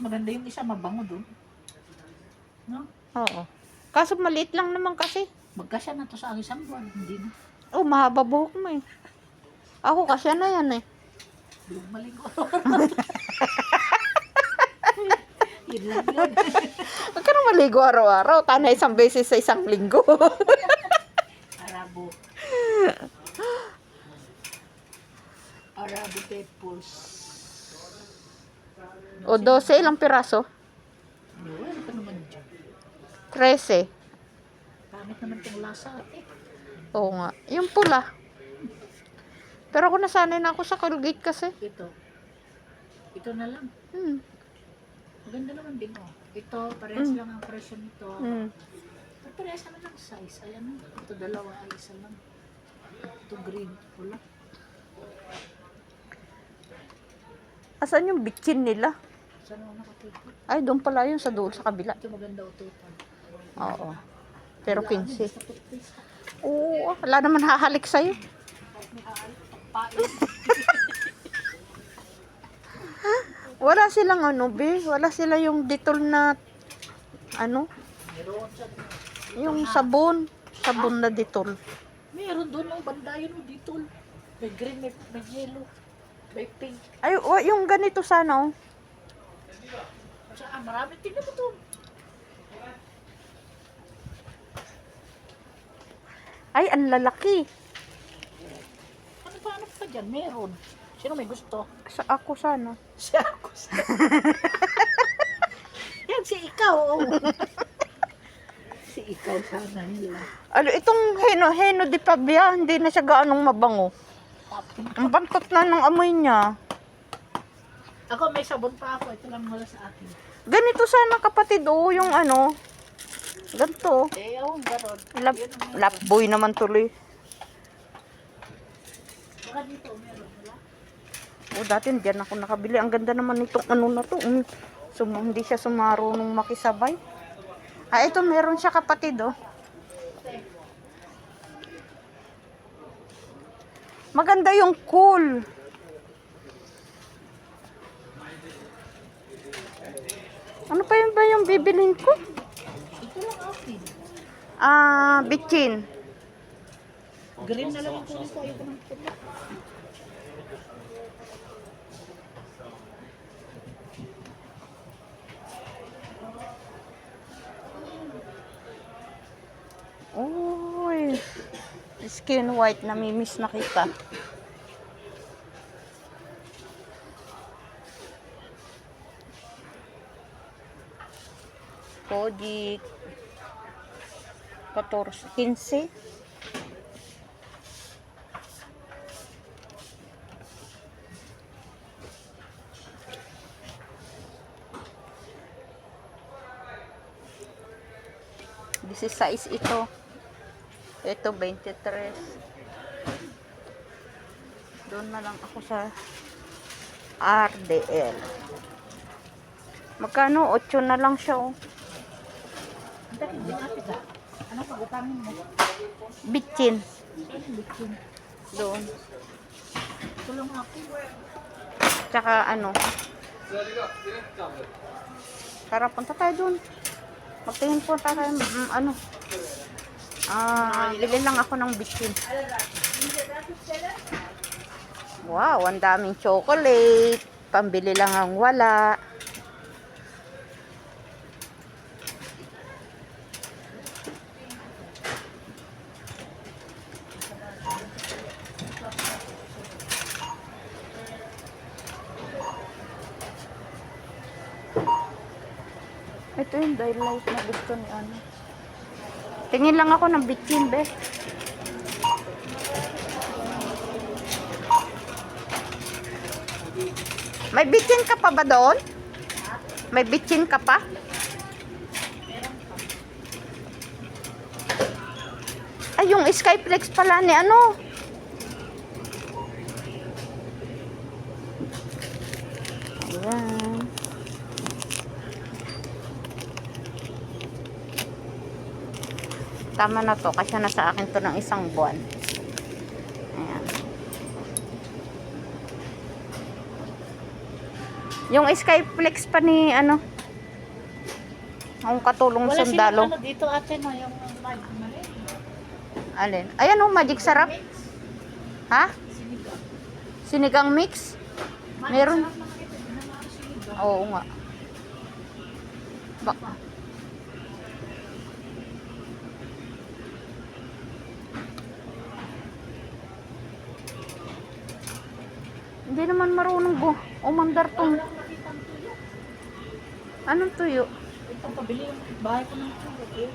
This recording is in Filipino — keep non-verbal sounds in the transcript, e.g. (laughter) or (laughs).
maganda yung isa, mabango doon. No? Oo. Kaso maliit lang naman kasi. Magkasya na to sa aking isang buwan. Hindi na. Oh, mahaba buhok mo eh. Ako kasi na yan eh. Bilog maligo. (laughs) Yun lang yun. Huwag ka nang maligo araw-araw. Tana isang beses sa isang linggo. Arabo. (laughs) Arabo peppers. O 12, ilang piraso? Ano, ano ka naman dyan? 13. Pangit naman itong lasa eh. Oo nga. Yung pula. Pero ako nasanay na ako sa Colgate kasi. Ito. Ito na lang. Hmm. Maganda naman din oh. Ito, parehas lang ang presyo nito. Hmm. Pero parehas naman ang size. Ayan oh. Ito dalawa ay isa lang. Ito green. Pula. Asan yung bitchin nila? Saan ako nakatipid? Ay, doon pala yun sa doon sa kabila. Ito maganda ututan. Oo. Pero Wala, ano, 15. basta toothpaste. Oo, wala naman hahalik sa'yo. Wala silang ano, be. Wala sila yung detol na, ano, yung sabon. Sabon na detol. Meron doon ang banda yun oh, dito. May green, may, may yellow, may pink. Ay, wa- yung ganito sana, oh. Saan? Marami. Tingnan mo to. Ay, ang lalaki. Ano pa, ano pa dyan? Meron. Sino may gusto? Sa ako sana. (laughs) Siya ako. (laughs) Yan, si ikaw. oh. si ikaw sana nila. Ano, itong heno, heno di pabia, hindi na siya gaanong mabango. Ang bantot na ng amoy niya. Ako may sabon pa ako. Ito lang wala sa akin. Ganito sana kapatid, oh, yung ano. Ganito. Eh, oh, garon. Lap, Yun ang meron. lapboy naman tuloy. Baka dito, meron. Wala? O dati diyan ako nakabili. Ang ganda naman nitong ano na to. Um, sum, hindi siya sumarunong makisabay. Ah, ito meron siya kapatid oh. Maganda yung cool. Ano pa yun ba yung bibilin ko? Ito lang akin. Ah, bitchin. Green na lang yung kunin ko. Ayoko ng pula. Uy. Skin white, namimiss na kita. Kodik. 14, 15. This is size ito. Ito, 23. Doon na lang ako sa RDL. Magkano? 8 na lang siya, oh. Dahil hindi natin ka. Ano pag-utangin mo? Bitchin. Bitchin? Doon. Ito lang akin. Tsaka ano. Tara, punta tayo doon. Magtingin po tayo. Mm, ano. Ah, bili lang ako ng bitchin. Wow, ang daming chocolate. Pambili lang ang wala. Ito yung daylight na gusto ni ano. Tingin lang ako ng bitchin, be. May bitchin ka pa ba doon? May bitchin ka pa? Ay, yung Skyflex pala ni ano. Ayan. Tama na to kasi nasa akin to ng isang buwan. Ayan. Yung Skyflex pa ni ano? Ang katulong Wala sundalo. silang ano dito ate no, yung mag mali. Alin? Ayan oh, magic sarap. Ha? Sinigang. Sinigang mix? Magic Meron? Oo nga. Ba Hindi naman marunong bu umandar tong. Anong tuyo? Ito pabili yung bahay ko ng tuyo. eh.